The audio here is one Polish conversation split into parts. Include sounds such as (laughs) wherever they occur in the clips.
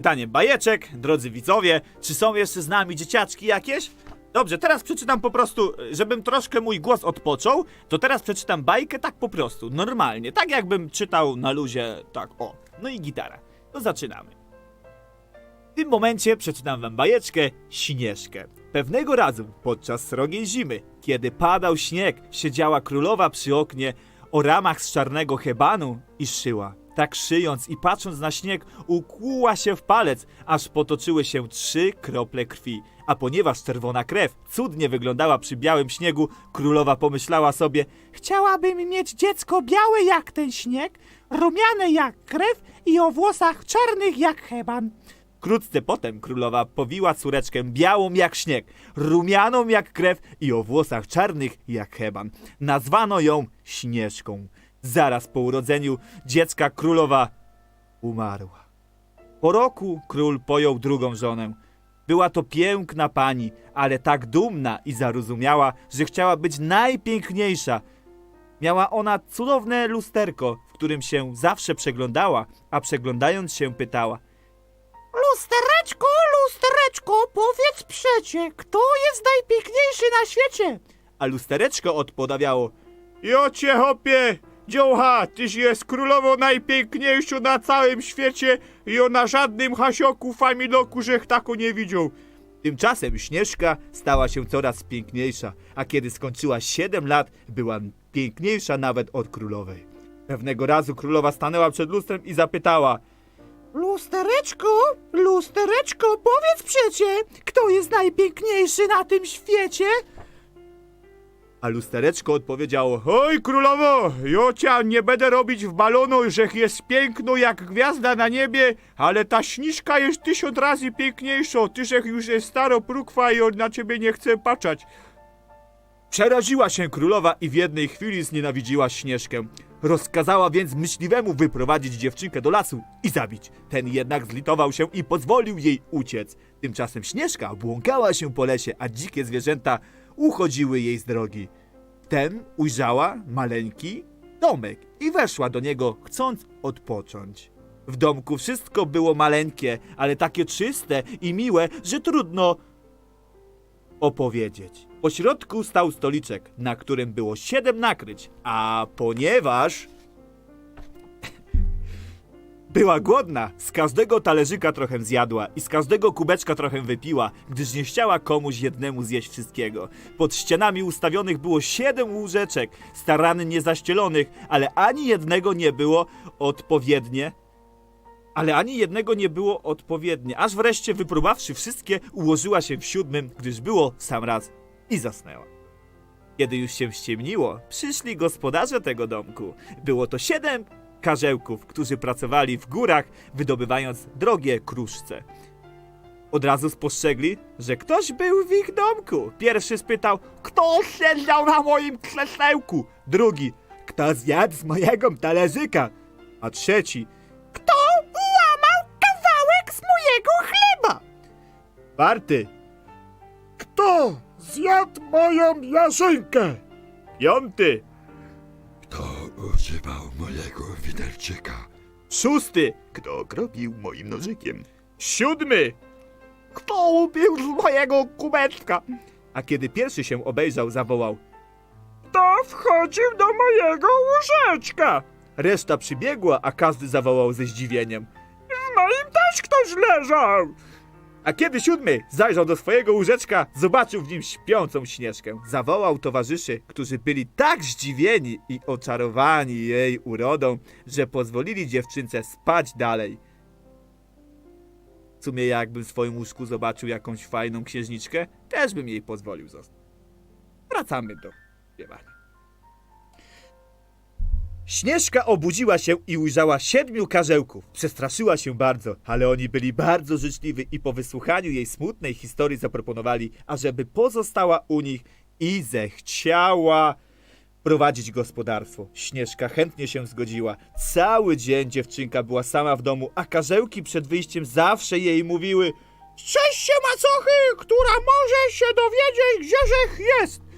Pytanie bajeczek, drodzy widzowie, czy są jeszcze z nami dzieciaczki jakieś? Dobrze, teraz przeczytam po prostu, żebym troszkę mój głos odpoczął, to teraz przeczytam bajkę tak po prostu, normalnie, tak jakbym czytał na luzie, tak o. No i gitara. To zaczynamy. W tym momencie przeczytam wam bajeczkę Śnieżkę. Pewnego razu, podczas srogiej zimy, kiedy padał śnieg, siedziała królowa przy oknie o ramach z czarnego hebanu i szyła. Tak szyjąc i patrząc na śnieg, ukłuła się w palec, aż potoczyły się trzy krople krwi. A ponieważ czerwona krew cudnie wyglądała przy białym śniegu, królowa pomyślała sobie: Chciałabym mieć dziecko białe jak ten śnieg, rumiane jak krew i o włosach czarnych jak heban. Wkrótce potem królowa powiła córeczkę białą jak śnieg, rumianą jak krew i o włosach czarnych jak heban. Nazwano ją Śnieżką. Zaraz po urodzeniu dziecka królowa umarła. Po roku król pojął drugą żonę. Była to piękna pani, ale tak dumna i zarozumiała, że chciała być najpiękniejsza. Miała ona cudowne lusterko, w którym się zawsze przeglądała, a przeglądając się pytała – Lustereczko, lustereczko, powiedz przecie, kto jest najpiękniejszy na świecie? a lustereczko odpowiadało Jo cię hopie, dziołcha, tyś jest królową najpiękniejszą na całym świecie i o na żadnym hasioku, familoku, żech tako nie widział. Tymczasem Śnieżka stała się coraz piękniejsza, a kiedy skończyła 7 lat, była piękniejsza nawet od królowej. Pewnego razu królowa stanęła przed lustrem i zapytała Lustereczko, lustereczko, powiedz przecie, kto jest najpiękniejszy na tym świecie? A lustereczko odpowiedziało: Oj, królowo, jocia nie będę robić w balonu, żech jest piękną jak gwiazda na niebie, ale ta śniżka jest tysiąc razy piękniejsza. Tyżech już jest staro prukwa i on na ciebie nie chce patrzeć. Przeraziła się królowa i w jednej chwili znienawidziła Śnieżkę. Rozkazała więc myśliwemu wyprowadzić dziewczynkę do lasu i zabić. Ten jednak zlitował się i pozwolił jej uciec. Tymczasem Śnieżka błąkała się po lesie, a dzikie zwierzęta uchodziły jej z drogi. Wtem ujrzała maleńki domek i weszła do niego, chcąc odpocząć. W domku wszystko było maleńkie, ale takie czyste i miłe, że trudno opowiedzieć. Po środku stał stoliczek, na którym było siedem nakryć, a ponieważ była głodna, z każdego talerzyka trochę zjadła i z każdego kubeczka trochę wypiła, gdyż nie chciała komuś jednemu zjeść wszystkiego. Pod ścianami ustawionych było siedem łóżeczek, starannie zaścielonych, ale ani jednego nie było odpowiednie ale ani jednego nie było odpowiednie, aż wreszcie wypróbawszy wszystkie, ułożyła się w siódmym, gdyż było w sam raz i zasnęła. Kiedy już się ściemniło, przyszli gospodarze tego domku. Było to siedem karzełków, którzy pracowali w górach, wydobywając drogie kruszce. Od razu spostrzegli, że ktoś był w ich domku. Pierwszy spytał, kto siedział na moim krzesełku? Drugi, kto zjadł z mojego talerzyka? A trzeci, Kto ułamał kawałek z mojego chleba? czwarty, Kto zjadł moją jarzynkę? piąty, używał mojego widelczyka? szósty, kto okropił moim nożykiem? Siódmy, kto upił z mojego kubeczka? A kiedy pierwszy się obejrzał, zawołał, Kto wchodził do mojego łóżeczka? reszta przybiegła, a każdy zawołał ze zdziwieniem. W moim też ktoś leżał. A kiedy siódmy zajrzał do swojego łóżeczka, zobaczył w nim śpiącą Śnieżkę. Zawołał towarzyszy, którzy byli tak zdziwieni i oczarowani jej urodą, że pozwolili dziewczynce spać dalej. W sumie jakbym w swoim łóżku zobaczył jakąś fajną księżniczkę, też bym jej pozwolił zostać. Wracamy do śpiewania. Śnieżka obudziła się i ujrzała siedmiu karzełków. Przestraszyła się bardzo, ale oni byli bardzo życzliwi i po wysłuchaniu jej smutnej historii zaproponowali, ażeby pozostała u nich i zechciała prowadzić gospodarstwo. Śnieżka chętnie się zgodziła. Cały dzień dziewczynka była sama w domu, a karzełki przed wyjściem zawsze jej mówiły Cześć się macochy, która może się dowiedzieć, gdzieżech jest.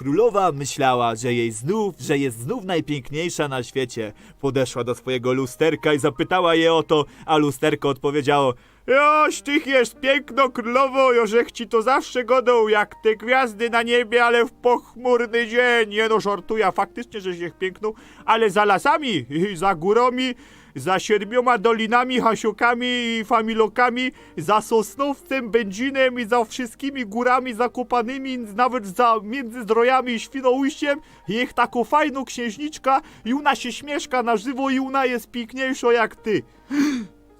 Królowa myślała, że jej znów, że jest znów najpiękniejsza na świecie. Podeszła do swojego lusterka i zapytała je o to, a lusterko odpowiedziało: Joś, tych jest piękno królowo, jożech ci to zawsze godą, jak te gwiazdy na niebie, ale w pochmurny dzień. Nie no, żartuję, faktycznie, żeś ich piękną, ale za lasami, i za górami, za siedmioma dolinami, hasiokami i familokami, za Sosnowcem, Będzinem i za wszystkimi górami zakopanymi, nawet za Międzyzdrojami i Świnoujściem, ich taką fajną księżniczka i ona się śmieszka na żywo i ona jest piękniejsza jak ty.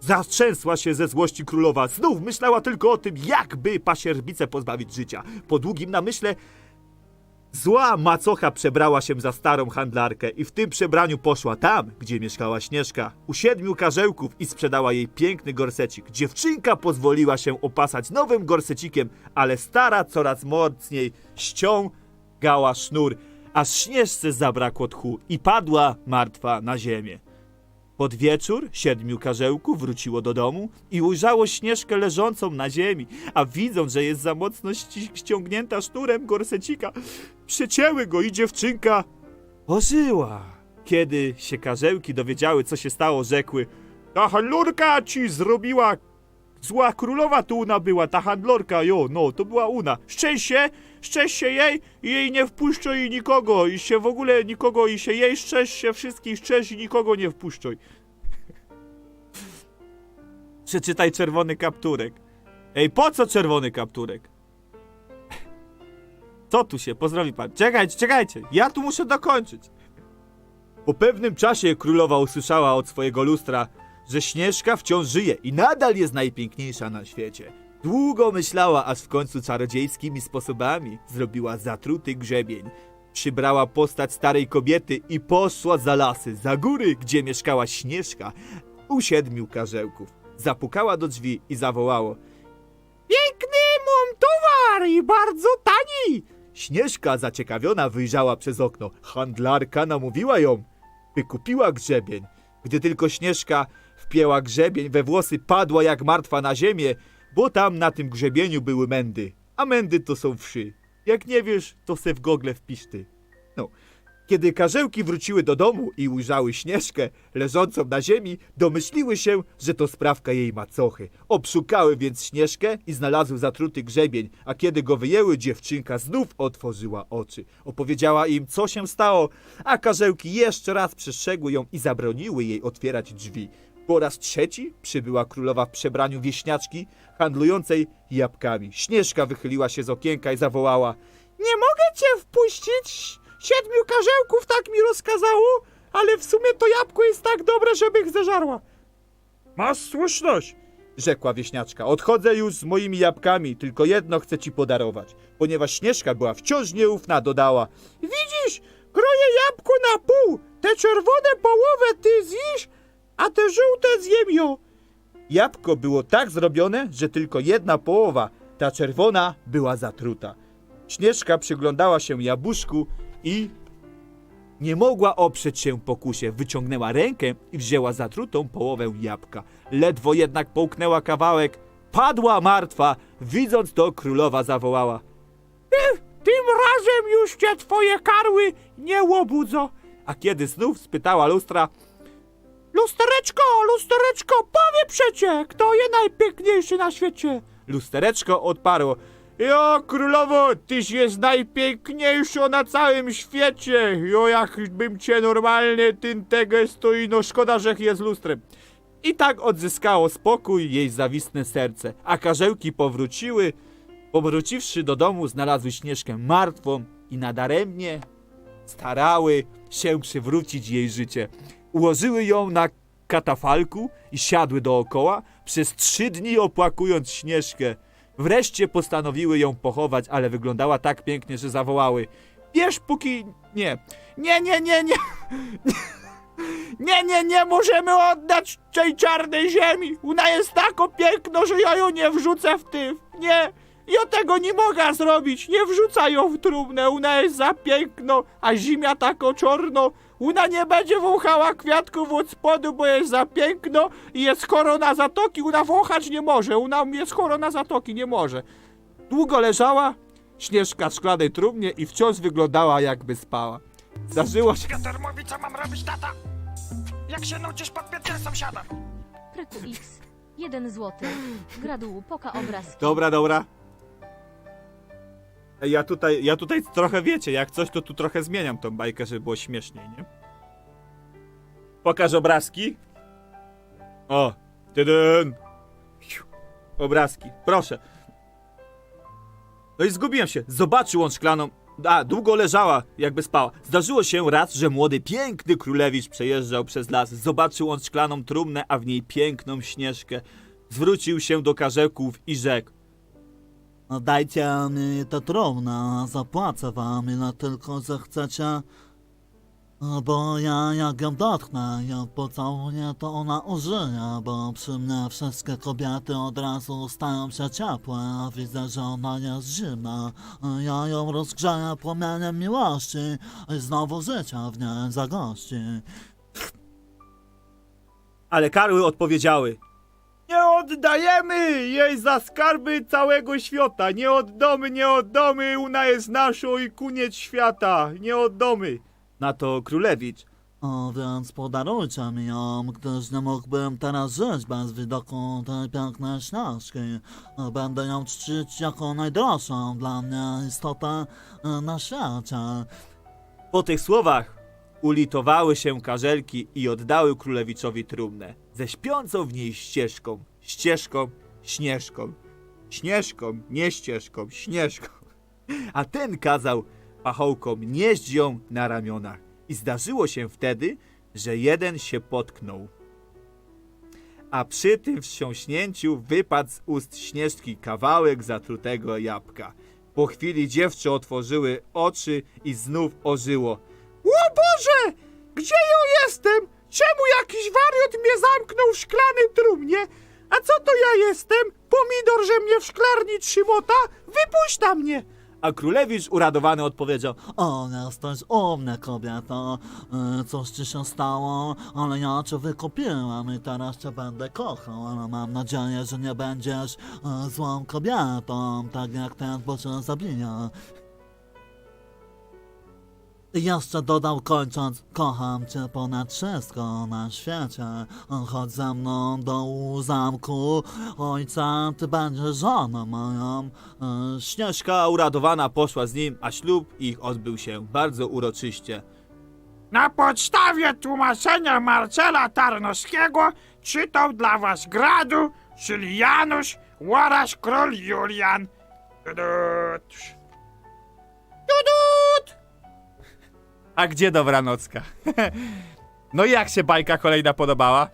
Zatrzęsła się ze złości królowa. Znów myślała tylko o tym, jakby pasierbicę pozbawić życia. Po długim namyśle zła macocha przebrała się za starą handlarkę i w tym przebraniu poszła tam, gdzie mieszkała Śnieżka, u siedmiu karzełków i sprzedała jej piękny gorsecik. Dziewczynka pozwoliła się opasać nowym gorsecikiem, ale stara coraz mocniej ściągała sznur, aż Śnieżce zabrakło tchu i padła martwa na ziemię. Pod wieczór siedmiu karzełków wróciło do domu i ujrzało Śnieżkę leżącą na ziemi, a widząc, że jest za mocno ści- ściągnięta sznurem gorsecika, przecięły go i dziewczynka ożyła. Kiedy się karzełki dowiedziały, co się stało, rzekły Ta handlorka ci zrobiła... Zła królowa tu una była, ta handlorka, jo, no, to była una. Szczęście, szczęście jej i jej nie wpuszczą i nikogo, i się w ogóle nikogo, i się jej szczęść się wszystkich szczęść i nikogo nie wpuszczą. (laughs) Przeczytaj czerwony kapturek. Ej, po co czerwony kapturek? Co tu się, pozdrowi pan. Czekajcie, czekajcie, ja tu muszę dokończyć. Po pewnym czasie królowa usłyszała od swojego lustra, że Śnieżka wciąż żyje i nadal jest najpiękniejsza na świecie. Długo myślała, aż w końcu czarodziejskimi sposobami zrobiła zatruty grzebień. Przybrała postać starej kobiety i poszła za lasy, za góry, gdzie mieszkała Śnieżka, u siedmiu karzełków. Zapukała do drzwi i zawołało. Piękny mam towar i bardzo tani! Śnieżka zaciekawiona wyjrzała przez okno. Handlarka namówiła ją, by kupiła grzebień. Gdy tylko Śnieżka wpięła grzebień we włosy, padła jak martwa na ziemię, bo tam na tym grzebieniu były mędy. A mędy to są wszy. Jak nie wiesz, to se w gogle wpisz ty. No. Kiedy karzełki wróciły do domu i ujrzały Śnieżkę leżącą na ziemi, domyśliły się, że to sprawka jej macochy. Obszukały więc Śnieżkę i znalazły zatruty grzebień, a kiedy go wyjęły, dziewczynka znów otworzyła oczy. Opowiedziała im, co się stało, a karzełki jeszcze raz przestrzegły ją i zabroniły jej otwierać drzwi. Po raz trzeci przybyła królowa w przebraniu wieśniaczki handlującej jabłkami. Śnieżka wychyliła się z okienka i zawołała Nie mogę cię wpuścić! Siedmiu karzełków tak mi rozkazało, ale w sumie to jabłko jest tak dobre, żeby ich zeżarła. Masz słuszność. Rzekła wieśniaczka, odchodzę już z moimi jabłkami, tylko jedno chcę ci podarować. Ponieważ Śnieżka była wciąż nieufna, dodała Widzisz, kroję jabłko na pół, te czerwone połowę ty zjesz, a te żółte zjem ją. Jabłko było tak zrobione, że tylko jedna połowa, ta czerwona, była zatruta. Śnieżka przyglądała się jabłuszku i nie mogła oprzeć się pokusie. Wyciągnęła rękę i wzięła zatrutą połowę jabłka. Ledwo jednak połknęła kawałek. Padła martwa. Widząc to, królowa zawołała. Tym razem już cię twoje karły nie łobudzą. A kiedy znów spytała lustra, Lustereczko, lustereczko, powie przecie, kto jest najpiękniejszy na świecie. Lustereczko odparło. Jo, królowo, tyś jest najpiękniejsza na całym świecie. Jo, jakbym cię normalnie tym tego stoi, no szkoda, że jest lustrem. I tak odzyskało spokój jej zawistne serce, a karzełki powróciły. Powróciwszy do domu, znalazły Śnieżkę martwą i nadaremnie starały się przywrócić jej życie. Ułożyły ją na katafalku i siadły dookoła, przez trzy dni opłakując Śnieżkę. Wreszcie postanowiły ją pochować, ale wyglądała tak pięknie, że zawołały. Wiesz, póki... Nie. Nie, nie, nie, nie. (laughs) Nie, nie, nie możemy oddać tej czarnej ziemi. Ona jest tak piękna, że ja ją nie wrzucę w tyw. Nie. Ja tego nie mogę zrobić. Nie wrzucaj ją w trumnę. Ona jest za piękno, a zimia tako czorno. Ona nie będzie wąchała kwiatków od spodu, bo jest za piękno i jest chora na zatoki. Ona wąchać nie może. Ona jest chora na zatoki, nie może. Długo leżała, Śnieżka w szklanej trumnie i wciąż wyglądała jakby spała. Zdarzyło się... Piotr mówi, co mam robić, tata. Jak się nudzisz pod piętrem sąsiada. Kraku X. Jeden złoty. Gradu, poka obrazki. Dobra, dobra. Ja tutaj, ja tutaj trochę wiecie, jak coś, to tu trochę zmieniam tą bajkę, żeby było śmieszniej, nie? Pokaż obrazki. O, tydyn. Obrazki, proszę. No i zgubiłem się. Zobaczył on szklaną. A, długo leżała, jakby spała. Zdarzyło się raz, że młody, piękny królewicz przejeżdżał przez las. Zobaczył on szklaną trumnę, a w niej piękną śnieżkę. Zwrócił się do karzełków i rzekł. No dajcie mi tę trumnę, zapłacę wam ile tylko zechcecie. No Bo ja jak ją dotknę, ją pocałuję, to ona ożyje, bo przy mnie wszystkie kobiety od razu stają się ciepłe, a widzę, że ona jest zimna. Ja ją rozgrzeję płomieniem miłości i znowu życia w niej zagości. Ale karły odpowiedziały. Oddajemy jej za skarby całego świata. Nie oddamy, nie oddamy. Ona jest naszą i koniec świata. Nie oddamy. Na to królewicz. O, więc podarujcie mi ją, gdyż nie mógłbym teraz żyć bez widoku tej pięknej śnieżki. Będę ją czcić jako najdroższą dla mnie istotę e, na świecie. Po tych słowach ulitowały się karzelki i oddały królewiczowi trumnę. Ze śpiącą w niej ścieżką. Ścieżką, śnieżką. Śnieżką, nie ścieżką, śnieżką. (laughs) A ten kazał pachołkom nieść ją na ramionach. I zdarzyło się wtedy, że jeden się potknął. A przy tym wstrząśnięciu wypadł z ust śnieżki kawałek zatrutego jabłka. Po chwili dziewczę otworzyły oczy i znów ożyło. O Boże! Gdzie ja jestem? Czemu jakiś wariot mnie zamknął w szklanej trumnie? A co to ja jestem? Pomidor, że mnie w szklarni trzymota? Wypuść mnie! A królewicz uradowany odpowiedział. O, jesteś u mnie, kobieto. E, Coś ci się stało, ale ja cię wykupiłem i teraz cię będę kochał, ale mam nadzieję, że nie będziesz e, złą kobietą, tak jak ten, bo cię zabija. Jeszcze dodał kończąc, kocham cię ponad wszystko na świecie. Chodź ze mną do zamku ojca, ty będziesz żoną moją. E, Śnieżka uradowana poszła z nim, a ślub ich odbył się bardzo uroczyście. Na podstawie tłumaczenia Marcela Tarnowskiego czytał dla was Gradu, czyli Janusz oraz król Julian. Tudut. Tudut! A gdzie dobranocka? (laughs) no i jak się bajka kolejna podobała?